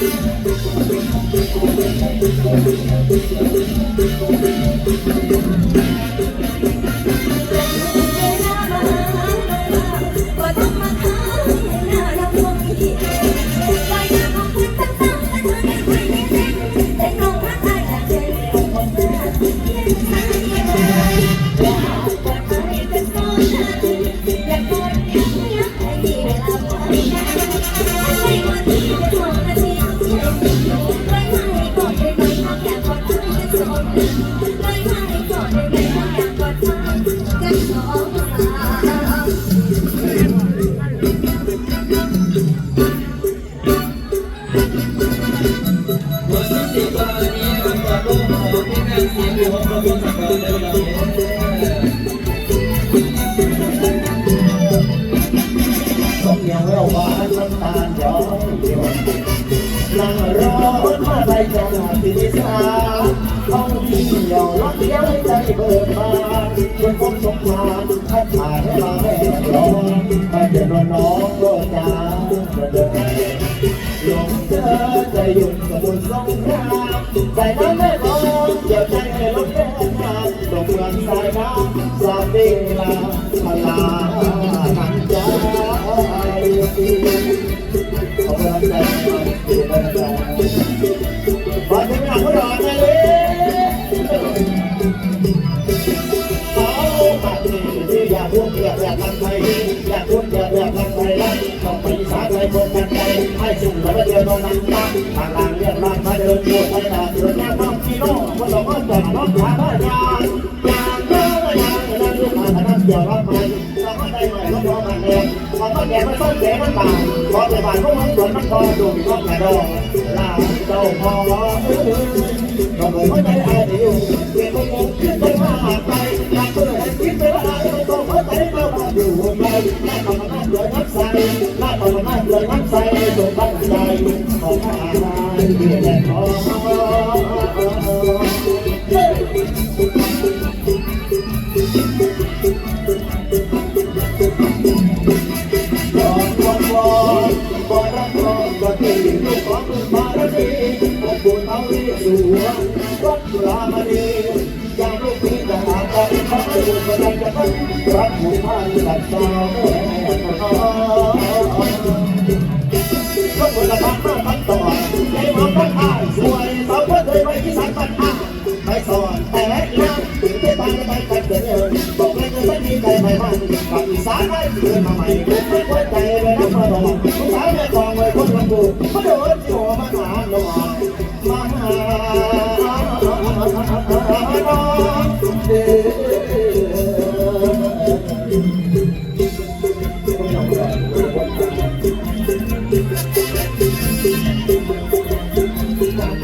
วัน นนี้วันก่อนลูกของที่งานเสียงหัวกระตุ้นสักการในวันนี้ต้องยังแวววานลังตาหยอกนั่งรอรถมาไปจังหวัดที่สามท่องเที่ยวรักเดียวให้ใจเบิกบานจนพบสงครามพัดผ่านให้เราได้ร้องมาเดินรอน้องโลกจ้าเดิน เธอจะหยุดกระบวนสงครามใจน้ำไม่พอเดี๋ยวใจให้ลดแค่ทางตกเมืองสายน้ำสาบเวลาพลาหันใจขอบคุณใจ สุ่มแล้วเดินลงน้ำตาทางหลังเรียกรางมาเดินปวดไปหนาเดินแค่ต้องกิโลวันเราก็จอดรถขาบ้านยางยางเยอะยางนั่นลูกมาทางนั้นเกี่ยวรถไปเราก็ได้ใหม่รถร้องมันแรงเราก็แก่มาส้นแก่มันบางพอไปบ้านพวกมันสวนมันก็ดูก็แก่ดองลาเจ้าพอเราเลยไม่ได้อาเดียวเกี่ยวกับขึ้นไปมาไปอยากเปิดคิดไปว่าเราต้องเข้าใจมาบ้านอยู่ไกลน่าทำงานเลยนัก ส่จงตั้งใจของอาณาเพื่อแลกของก่อนวันวอนก่อนรับรองก่อนที่ลูกของคุณมาราดีองค์ปู่เท้าวิสุวรรณวัดจุฬามณีจากลูกพี่จะหาใจพระบุตรจะจะพันรักหมู่บ้านหลักสาวแม่ก็ คนละพักมาพักต่อใจมาพักอ้าสวยสาวเพื่อนเคยไปที่สายปัญหาไปสอนแต่ยังถึงได้ไปไปไปเกิดเอิญบอกเลยจะไม่มีใจไม่มันกับอีสานไอ้เกิดมาใหม่ไม่ควรใจเลยนะมาดอกผู้สาวในกองเลยคนละกูมาโดนที่หัวมาหาหน่อยมาหา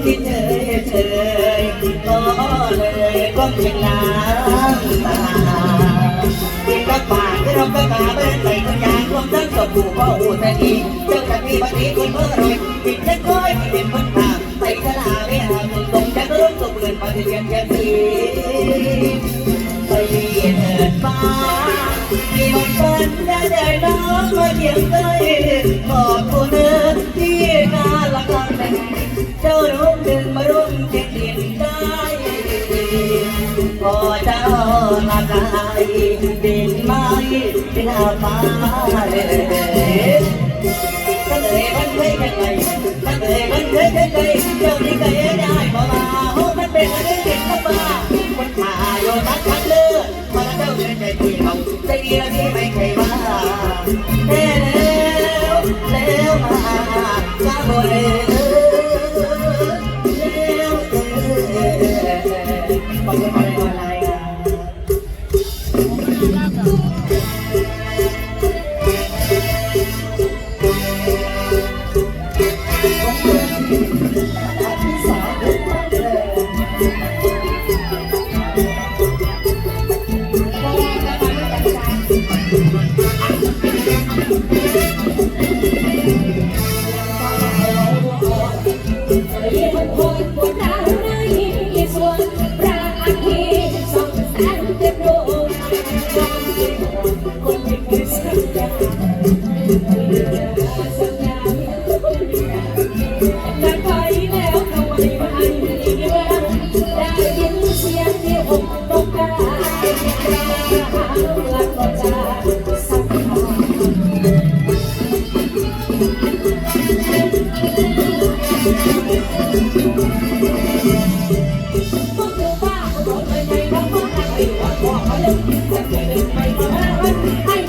คนที่เฉยเฉยก็เลยก้มเป็นน้ำตาที่กระปากที่เรากระตาเป็นใส่คนยางรวมทั้งกับผู้พ่อหูแต่ดีเจ้าจะมีปฏิคนเมื่อไรติดจะคอยเป็นคนตาใส่กระดาไม่หาตรงตรงจะรุ่งตกเงินปฏิเสธแค่สีไปเถิดฟ้า มีบางคนได้ได้น้องมาเยี่ยมใจบอกผู้เนื้อที่น่ารักแต่งเจ้ารุ่งดึงมารุ่งเจ็ดดินได้พอเจ้ามาไกลดินไม้ที่หน้าฟ้าเลยก็เลยมันเคยกันไปก็เลยมันเคยกันไปเจ้าที่เคยได้ม ใจดีแล้วที่ไม่เคยมา